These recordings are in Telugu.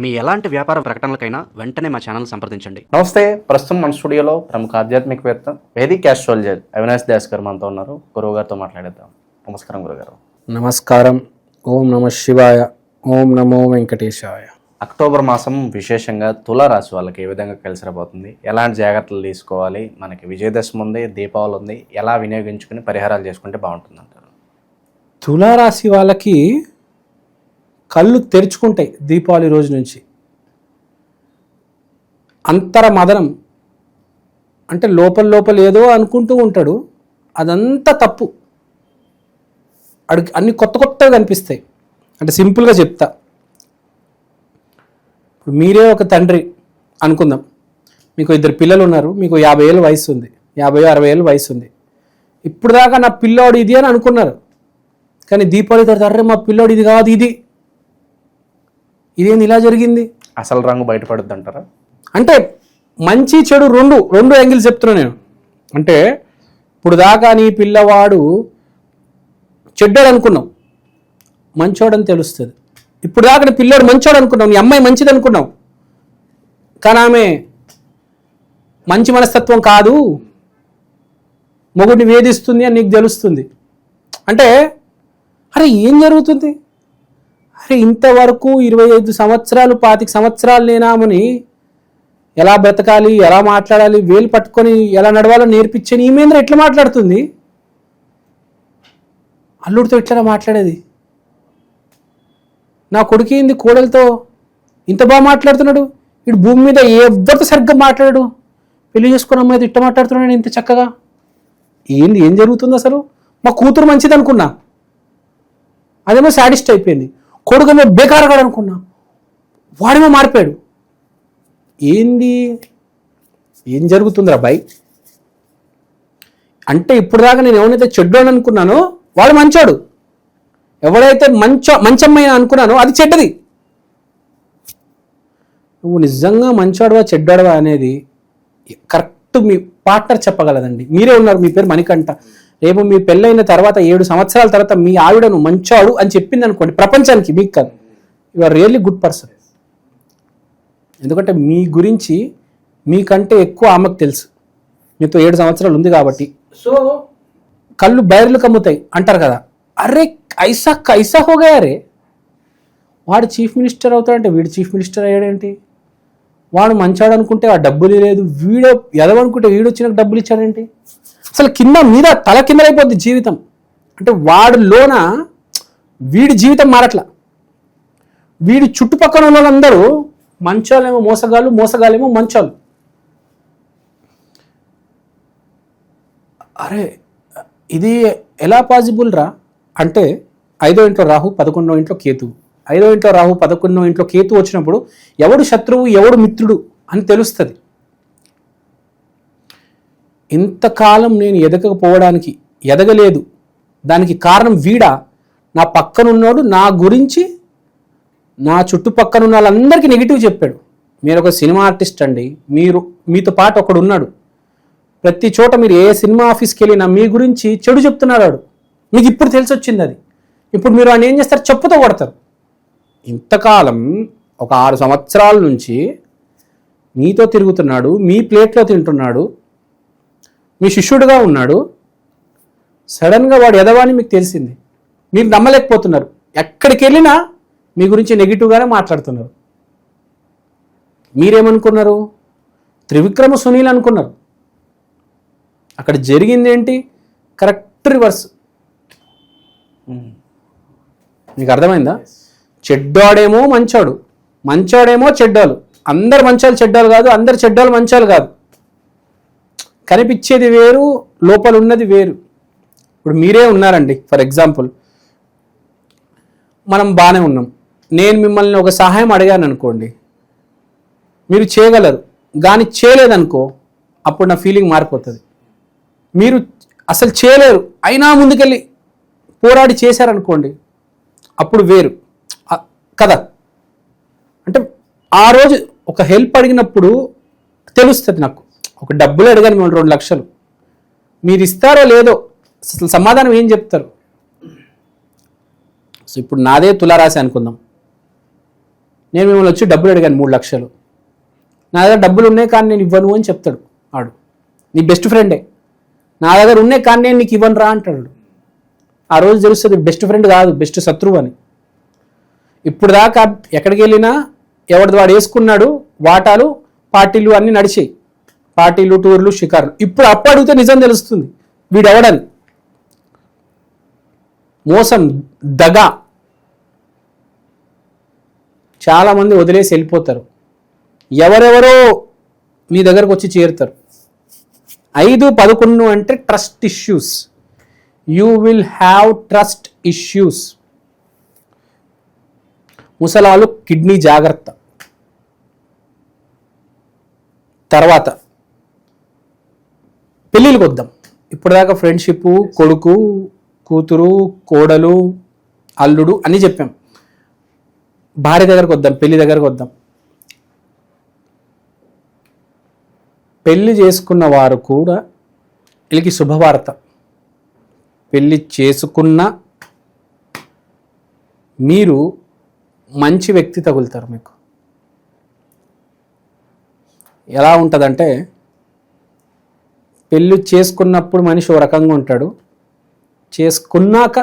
మీ ఎలాంటి వ్యాపార ప్రకటనలకైనా వెంటనే మా ఛానల్ సంప్రదించండి. నమస్తే ప్రస్తుతం మన స్టూడియోలో ప్రముఖ ఆధ్యాత్మికవేత్త వేదిక్ ఆస్ట్రాలజర్ అవినాష్ దాస్ గారు మనతో ఉన్నారు. గురువు గారితో మాట్లాడేద్దాం. నమస్కారం గురుగారు నమస్కారం. ఓం నమ శివాయ. ఓం నమో వెంకటేశాయ. అక్టోబర్ మాసం విశేషంగా తుల రాశి వాళ్ళకి ఏ విధంగా కలిసి రాబోతుంది? ఎలాంటి జాగ్రత్తలు తీసుకోవాలి? మనకి విజయదశమి ఉంది దీపావళి ఉంది. ఎలా వినియోగించుకుని పరిహారాలు చేసుకుంటే బాగుంటుంది అంటారు తులారాశి వాళ్ళకి కళ్ళు తెరుచుకుంటాయి దీపావళి రోజు నుంచి. అంతర మదనం అంటే లోపల లోపల ఏదో అనుకుంటూ ఉంటాడు. అదంతా తప్పు. అడిగి అన్ని కొత్త కొత్తగా కనిపిస్తాయి. అంటే సింపుల్గా చెప్తా. ఇప్పుడు మీరే ఒక తండ్రి అనుకుందాం. మీకు ఇద్దరు పిల్లలు ఉన్నారు. మీకు యాభై ఏళ్ళు వయసు ఉంది. యాభై అరవై ఏళ్ళు వయసు ఉంది. ఇప్పుడు దాకా నా పిల్లోడు ఇది అని అనుకున్నారు. కానీ దీపావళి తర్వాత అర్రే మా పిల్లోడు ఇది కాదు ఇది ఇదేంది ఇలా జరిగింది? అసలు రంగు బయటపడుద్ది అంటారా అంటే మంచి చెడు రెండు రెండు యాంగిల్స్ చెప్తున్నా నేను. అంటే ఇప్పుడు దాకా నీ పిల్లవాడు చెడ్డాడు అనుకున్నావు. మంచోడని తెలుస్తుంది. ఇప్పుడు దాకా నీ పిల్లోడు మంచోడు అనుకున్నావు. నీ అమ్మాయి మంచిది అనుకున్నావు. కానీ ఆమె మంచి మనస్తత్వం కాదు. మొగుడిని వేధిస్తుంది అని నీకు తెలుస్తుంది. అంటే అరే ఏం జరుగుతుంది? అరే ఇంతవరకు ఇరవై ఐదు సంవత్సరాలు పాతిక సంవత్సరాలు నేనామని ఎలా బ్రతకాలి ఎలా మాట్లాడాలి వేలు పట్టుకొని ఎలా నడవాలో నేర్పించని ఈమెంద్ర ఎట్లా మాట్లాడుతుంది? అల్లుడితో ఎట్లా మాట్లాడేది? నా కొడుకు ఏంది కోడలతో ఇంత బాగా మాట్లాడుతున్నాడు? ఇటు భూమి మీద ఎవరితో సరిగ్గా మాట్లాడాడు? పెళ్ళి చేసుకున్న అమ్మాయితో ఇట్ట మాట్లాడుతున్నాడు ఇంత చక్కగా? ఏంది ఏం జరుగుతుంది అసలు? మా కూతురు మంచిది అనుకున్నా అదేమో సాటిస్ట్ అయిపోయింది. కొడుకునే బేకారగాడు అనుకున్నా. వాడేమో మారిపోయాడు. ఏంది? ఏం జరుగుతుందిరా బాయ్? అంటే ఇప్పుడు దాకా నేను ఎవరైతే చెడ్డోని అనుకున్నానో వాడు మంచోడు. ఎవడైతే మంచో మంచమ్మైన అనుకున్నానో అది చెడ్డది. నువ్వు నిజంగా మంచోడవా చెడ్డాడవా అనేది కరెక్ట్ మీ పార్ట్నర్ చెప్పగలదండి. మీరే ఉన్నారు మీ పేరు మణికంఠ. రేపు మీ పెళ్ళైన తర్వాత ఏడు సంవత్సరాల తర్వాత మీ ఆవిడను మంచోడు అని చెప్పింది అనుకోండి ప్రపంచానికి మీకు కాదు. You are really good person ఎందుకంటే మీ గురించి మీకంటే ఎక్కువ ఆమెకు తెలుసు. మీతో ఏడు సంవత్సరాలు ఉంది కాబట్టి. సో కళ్ళు బైర్లు కమ్ముతాయి అంటారు కదా. అరే ఐసా కైసా హోగా రే వాడు చీఫ్ మినిస్టర్ అవుతాడంటే వీడు చీఫ్ మినిస్టర్ అయ్యాడేంటి? వాడు మంచాడు అనుకుంటే ఆ డబ్బులు లేదు. వీడు ఎదవనుకుంటే వీడు వచ్చిన డబ్బులు ఇచ్చాడేంటి? అసలు కింద మీద తల కింద జీవితం. అంటే వాడు లోన వీడి జీవితం మారట్లా. వీడి చుట్టుపక్కల ఉన్న వాళ్ళందరూ మంచాలేమో మోసగాళ్ళు మోసగాళ్ళేమో మంచాలు అరే ఇది ఎలా పాసిబుల్ రా? అంటే ఐదో ఇంట్లో రాహు పదకొండో ఇంట్లో కేతు. ఐదో ఇంట్లో రాహు పదకొండో ఇంట్లో కేతు వచ్చినప్పుడు ఎవడు శత్రువు ఎవడు మిత్రుడు అని తెలుస్తుంది. ఇంతకాలం నేను ఎదగకపోవడానికి ఎదగలేదు. దానికి కారణం వీడా? నా పక్కనున్నోడు నా గురించి నా చుట్టుపక్కన ఉన్న వాళ్ళందరికీ నెగిటివ్ చెప్పాడు. మీరు ఒక సినిమా ఆర్టిస్ట్ అండి. మీరు మీతో పాటు ఒకడు ఉన్నాడు ప్రతి చోట మీరు ఏ సినిమా ఆఫీస్కి వెళ్ళినా మీ గురించి చెడు చెప్తున్నాడు వాడు. మీకు ఇప్పుడు తెలిసి వచ్చింది అది. ఇప్పుడు మీరు ఆయన ఏం చేస్తారు? చెప్పుతో కొడతారు. ఇంతకాలం ఒక ఆరు సంవత్సరాల నుంచి మీతో తిరుగుతున్నాడు మీ ప్లేట్లో తింటున్నాడు మీ శిష్యుడిగా ఉన్నాడు సడన్గా వాడు ఎదవాని మీకు తెలిసింది. మీరు నమ్మలేకపోతున్నారు. ఎక్కడికి వెళ్ళినా మీ గురించి నెగిటివ్గానే మాట్లాడుతున్నారు. మీరేమనుకున్నారు? త్రివిక్రమ సునీల్ అనుకున్నారు. అక్కడ జరిగింది ఏంటి? Correct reverse. మీకు అర్థమైందా? చెడ్డోడేమో మంచోడు మంచోడేమో చెడ్డోలు. అందరు మంచోళ్ళు చెడ్డోలు కాదు అందరు చెడ్డోలు మంచోళ్ళు కాదు. కనిపించేది వేరు లోపల ఉన్నది వేరు. ఇప్పుడు మీరే ఉన్నారండి ఫర్ ఎగ్జాంపుల్. మనం బాగానే ఉన్నాం. నేను మిమ్మల్ని ఒక సహాయం అడిగాను అనుకోండి మీరు చేయగలరు. కానీ చేయలేదనుకో అప్పుడు నా ఫీలింగ్ మారిపోతుంది. మీరు అసలు చేయలేరు. అయినా ముందుకెళ్ళి పోరాడి చేశారనుకోండి అప్పుడు వేరు. కదా అంటే ఆ రోజు ఒక హెల్ప్ అడిగినప్పుడు తెలుస్తుంది నాకు. ఒక డబ్బులు అడిగాను మిమ్మల్ని రెండు లక్షలు. మీరు ఇస్తారో లేదో అసలు సమాధానం ఏం చెప్తారు? సో ఇప్పుడు నాదే తులారాశి అనుకుందాం. నేను మిమ్మల్ని వచ్చి డబ్బులు అడిగాను మూడు లక్షలు. నా దగ్గర డబ్బులు ఉన్నాయి కానీ నేను ఇవ్వను అని చెప్తాడు ఆడు నీ బెస్ట్ ఫ్రెండే. నా దగ్గర ఉన్నాయి కానీ నేను నీకు ఇవ్వను రా అంటాడు. ఆ రోజు తెలుస్తుంది బెస్ట్ ఫ్రెండ్ కాదు బెస్ట్ శత్రువు అని. ఇప్పుడు దాకా ఎక్కడికి వెళ్ళినా ఎవరిది వాడు వేసుకున్నాడు వాటాలు పార్టీలు అన్నీ నడిచాయి. పార్టీలు టూర్లు షికార్లు. ఇప్పుడు అప్పు అడిగితే నిజం తెలుస్తుంది. వీడెవడని? మోసం దగ. చాలామంది వదిలేసి వెళ్ళిపోతారు. ఎవరెవరో మీ దగ్గరకు వచ్చి చేరుతారు. ఐదు పదకొండు అంటే trust issues you will have trust issues ముసలాలు kidney జాగ్రత్త. తర్వాత పెళ్ళిళ్ళకి వద్దాం. ఇప్పటిదాకా ఫ్రెండ్షిప్ కొడుకు కూతురు కోడలు అల్లుడు అన్నీ చెప్పాం. భార్య దగ్గరకు వద్దాం పెళ్ళి దగ్గరకు వద్దాం. పెళ్ళి చేసుకున్న వారు కూడా వీళ్ళకి శుభవార్త. పెళ్ళి చేసుకున్న మీరు మంచి వ్యక్తి తగులుతారు మీకు. ఎలా ఉంటుందంటే పెళ్ళి చేసుకున్నప్పుడు మనిషి ఓ రకంగా ఉంటాడు. చేసుకున్నాక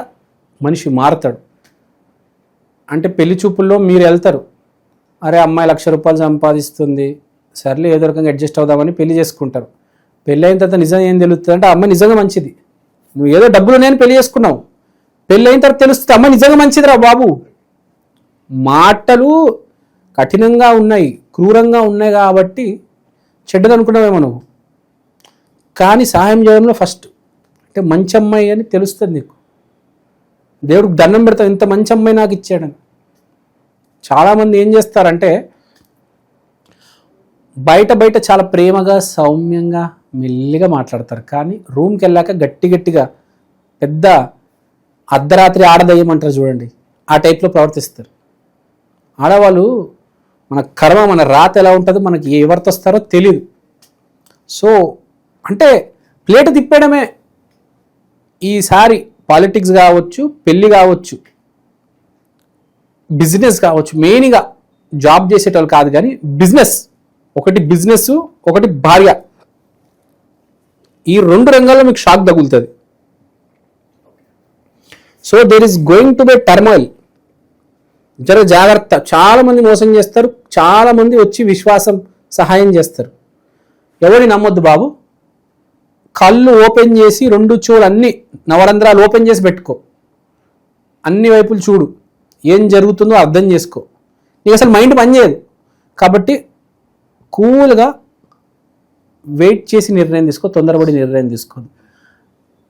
మనిషి మారుతాడు. అంటే పెళ్ళి చూపుల్లో మీరు వెళ్తారు. అరే అమ్మాయి లక్ష రూపాయలు సంపాదిస్తుంది. సర్లే ఏదో రకంగా అడ్జస్ట్ అవుదామని పెళ్ళి చేసుకుంటారు. పెళ్ళి అయిన తర్వాత నిజం ఏం తెలుస్తుంది అంటే అమ్మాయి నిజంగా మంచిది. నువ్వు ఏదో డబ్బులు నేను పెళ్ళి చేసుకున్నావు. పెళ్ళి అయిన తర్వాత తెలుస్తుంది అమ్మాయి నిజంగా మంచిదిరా బాబు. మాటలు కఠినంగా ఉన్నాయి క్రూరంగా ఉన్నాయి కాబట్టి చెడ్డది అనుకున్నావేమో నువ్వు. కానీ సహాయం చేయడంలో ఫస్ట్ అంటే మంచి అమ్మాయి అని తెలుస్తుంది నీకు. దేవుడికి దండం పెడతావు ఇంత మంచి అమ్మాయి నాకు ఇచ్చాడని. చాలామంది ఏం చేస్తారంటే బయట బయట చాలా ప్రేమగా సౌమ్యంగా మెల్లిగా మాట్లాడతారు. కానీ రూమ్కి వెళ్ళాక గట్టి గట్టిగా పెద్ద అర్ధరాత్రి ఆడదయ్యమంటారు చూడండి. ఆ టైప్లో ప్రవర్తిస్తారు. ఆడవాళ్ళు మన కర్మ మన రాత ఎలా ఉంటుందో మనకి ఎవరితో వస్తారో తెలియదు సో అంటే ప్లేట్ తిప్పేయడమే. ఈసారి పాలిటిక్స్ కావచ్చు పెళ్ళి కావచ్చు బిజినెస్ కావచ్చు మెయిన్గా జాబ్ చేసేటోళ్ళు కాదు కానీ బిజినెస్ ఒకటి బిజినెస్ ఒకటి భార్య. ఈ రెండు రంగాల్లో మీకు షాక్ తగులుతుంది. So there is going to be turmoil జర జాగ్రత్త. చాలా మంది మోసం చేస్తారు చాలా మంది వచ్చి విశ్వాసం సహాయం చేస్తారు. ఎవరిని నమ్మొద్దు బాబు? కళ్ళు ఓపెన్ చేసి రెండు చూడు అన్ని నవరంధ్రాలు ఓపెన్ చేసి పెట్టుకో. అన్ని వైపులు చూడు. ఏం జరుగుతుందో అర్థం చేసుకో. నీకు అసలు మైండ్ పనిచేయదు కాబట్టి కూల్గా వెయిట్ చేసి నిర్ణయం తీసుకో తొందరపడి నిర్ణయం తీసుకోదు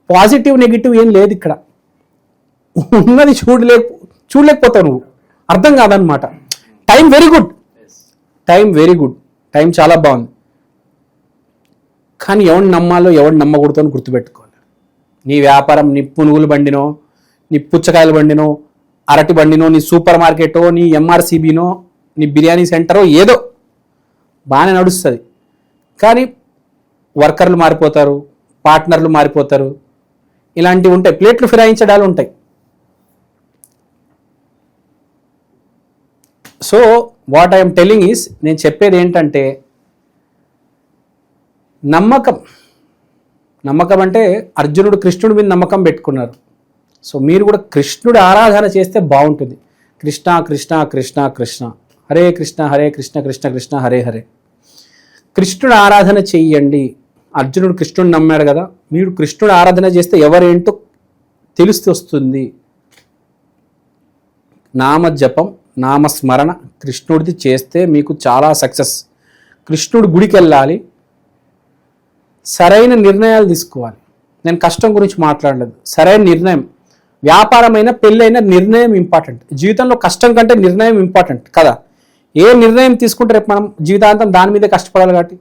పాజిటివ్ నెగిటివ్ ఏం లేదు ఇక్కడ. ఉన్నది చూడలే చూడలేకపోతావు నువ్వు. అర్థం కాదనమాట time very good. Time very good. Time చాలా బాగుంది. కానీ ఎవరిని నమ్మాలో ఎవరిని నమ్మకూడదు అని గుర్తుపెట్టుకోవాలి. నీ వ్యాపారం నీ పునుగులు బండినో నీ పుచ్చకాయలు బండినో అరటి బండినో నీ సూపర్ మార్కెటో నీ ఎంఆర్సీబీనో నీ బిర్యానీ సెంటరో ఏదో బాగానే నడుస్తుంది. కానీ వర్కర్లు మారిపోతారు పార్ట్నర్లు మారిపోతారు ఇలాంటివి ఉంటాయి. ప్లేట్లు ఫిరాయించడాలు ఉంటాయి. So what I'm telling is నేను చెప్పేది ఏంటంటే నమ్మకం. నమ్మకం అంటే అర్జునుడు కృష్ణుడి మీద నమ్మకం పెట్టుకున్నారు సో మీరు కూడా కృష్ణుడు ఆరాధన చేస్తే బాగుంటుంది. కృష్ణ కృష్ణ కృష్ణ కృష్ణ. హరే కృష్ణ హరే కృష్ణ కృష్ణ కృష్ణ హరే హరే. కృష్ణుడు ఆరాధన చెయ్యండి. అర్జునుడు కృష్ణుడు నమ్మాడు కదా. మీరు కృష్ణుడు ఆరాధన చేస్తే ఎవరేంటో తెలుస్తూ వస్తుంది. నామ జపం నామస్మరణ కృష్ణుడిది చేస్తే మీకు చాలా సక్సెస్. కృష్ణుడు గుడికి వెళ్ళాలి సరైన నిర్ణయాలు తీసుకోవాలి. నేను కష్టం గురించి మాట్లాడలేదు. సరైన నిర్ణయం. వ్యాపారమైన పెళ్ళైన నిర్ణయం ఇంపార్టెంట్ జీవితంలో కష్టం కంటే నిర్ణయం ఇంపార్టెంట్ కదా. ఏ నిర్ణయం తీసుకుంటే రేపు మనం జీవితాంతం దాని మీదే కష్టపడాలి కాబట్టి?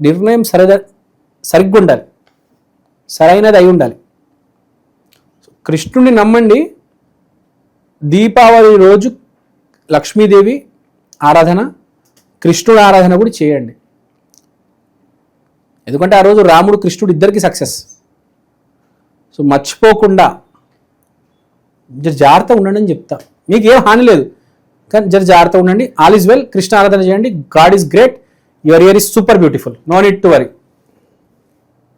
నిర్ణయం సరిద సరిగ్గా ఉండాలి సరైనది అయి ఉండాలి కృష్ణుడిని నమ్మండి. దీపావళి రోజు లక్ష్మీదేవి ఆరాధన కృష్ణుడు ఆరాధన కూడా చేయండి. ఎందుకంటే ఆ రోజు రాముడు కృష్ణుడు ఇద్దరికి సక్సెస్. సో మర్చిపోకుండా జర జాగ్రత్త ఉండండి అని చెప్తా. మీకు ఏం హాని లేదు. కానీ జర జాగ్రత్తగా ఉండండి. All is well. కృష్ణ ఆరాధన చేయండి. God is great. Your year is super beautiful. No need to worry.